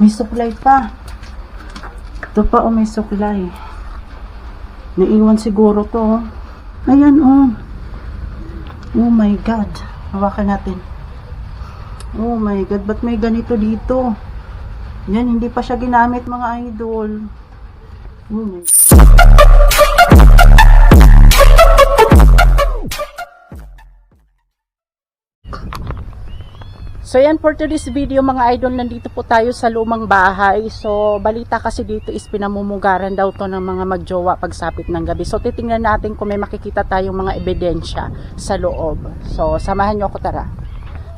may supply pa. Ito pa, oh, may supply. Naiwan siguro to, oh. Ayan, oh. Oh my God. Hawakan natin. Oh my God, ba't may ganito dito? Yan, hindi pa siya ginamit mga idol. Oh my So yan for today's video mga idol, nandito po tayo sa lumang bahay. So balita kasi dito is pinamumugaran daw to ng mga magjowa pagsapit ng gabi. So titingnan natin kung may makikita tayong mga ebidensya sa loob. So samahan nyo ako tara.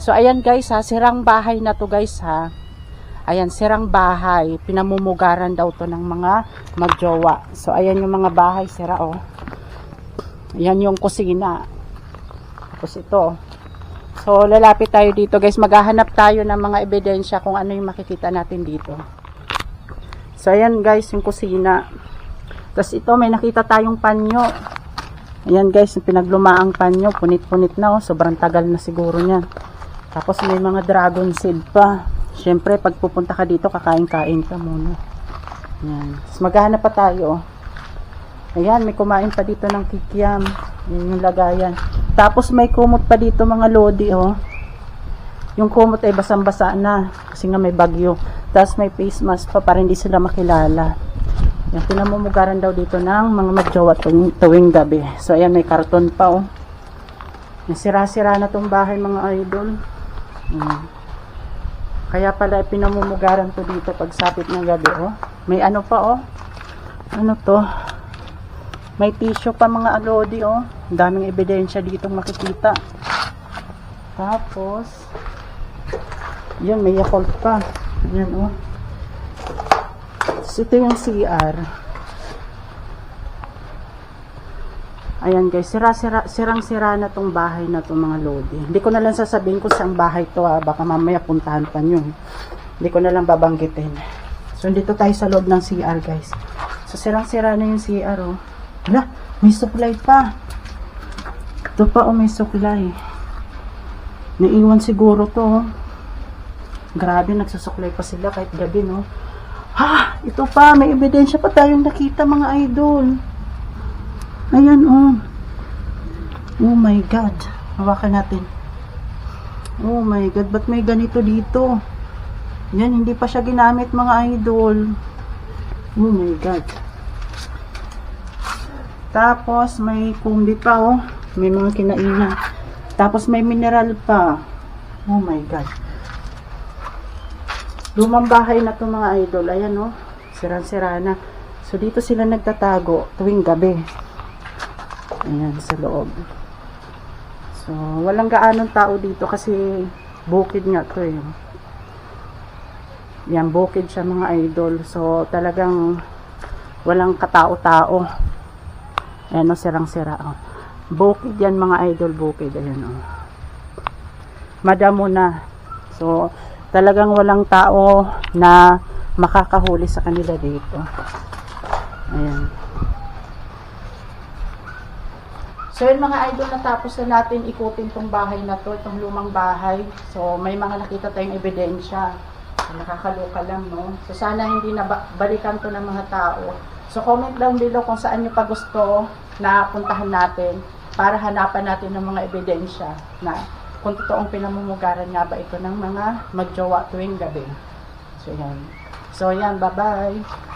So ayan guys ha, sirang bahay na to guys ha. Ayan, sirang bahay. Pinamumugaran daw to ng mga magjowa. So ayan yung mga bahay sira oh. Ayan yung kusina. Tapos ito. So, lalapit tayo dito guys. Maghahanap tayo ng mga ebidensya kung ano yung makikita natin dito. So, ayan guys, yung kusina. Tapos ito, may nakita tayong panyo. Ayan guys, yung pinaglumaang panyo. Punit-punit na oh. Sobrang tagal na siguro niyan. Tapos may mga dragon seed pa. Siyempre, pag pupunta ka dito, kakain-kain ka muna. Ayan. Tapos maghahanap pa tayo oh. Ayan, may kumain pa dito ng kikiam. Yan yung lagayan. Tapos may kumot pa dito mga lodi, oh. Yung kumot ay basang-basa na. Kasi nga may bagyo. Tapos may face mask pa para hindi sila makilala. Yan, pinamumugaran daw dito ng mga magjowa tuwing, tuwing gabi. So, ayan, may karton pa, oh. Sira-sira na tong bahay, mga idol. Yan. Kaya pala pinamumugaran to dito pag sapit ng gabi, oh. May ano pa, oh. Ano to? May tissue pa mga alodi, oh. Daming ebidensya dito makikita. Tapos, yun, may yakult pa. Yan, oh. So, ito yung CR. Ayan guys, sira-sira, sirang-sira na tong bahay na tong mga lodi. Hindi ko na lang sasabihin kung saan bahay to ha. Baka mamaya puntahan pa nyo. Hindi ko na lang babanggitin. So, dito tayo sa loob ng CR guys. So, sirang-sira na yung CR oh. Wala, may supply pa. Ito pa oh, may supply. Naiwan siguro to oh. Grabe, nagsusuklay pa sila kahit gabi no. Ha! Ito pa, may ebidensya pa tayong nakita mga idol. Ayan oh. Oh my God. Hawakan natin. Oh my God, ba't may ganito dito? Yan, hindi pa siya ginamit mga idol. Oh my God. Tapos may kumbi pa oh. May mga kinainan. Tapos may mineral pa. Oh my God. Lumang bahay na to mga idol. Ayan oh. Siran-sira. So dito sila nagtatago tuwing gabi. Ayan sa loob. So walang gaanong tao dito kasi bukid nga to eh. Yan bukid siya mga idol. So talagang walang katao-tao. Ayan o, sirang-sira o. Bukid yan mga idol, bukid. Ayan o. Madamo na. So, talagang walang tao na makakahuli sa kanila dito. Ayan. So, yun mga idol, natapos na natin ikutin tong bahay na to, itong lumang bahay. So, may mga nakita tayong ebidensya. Nakakaloka lang, no? So, sana hindi na ba- balikan to ng mga tao. So, comment down below kung saan nyo pa gusto na puntahan natin para hanapan natin ng mga ebidensya na kung totoong pinamumugaran nga ba ito ng mga magjowa tuwing gabi. So, yan. So, yan. Bye-bye.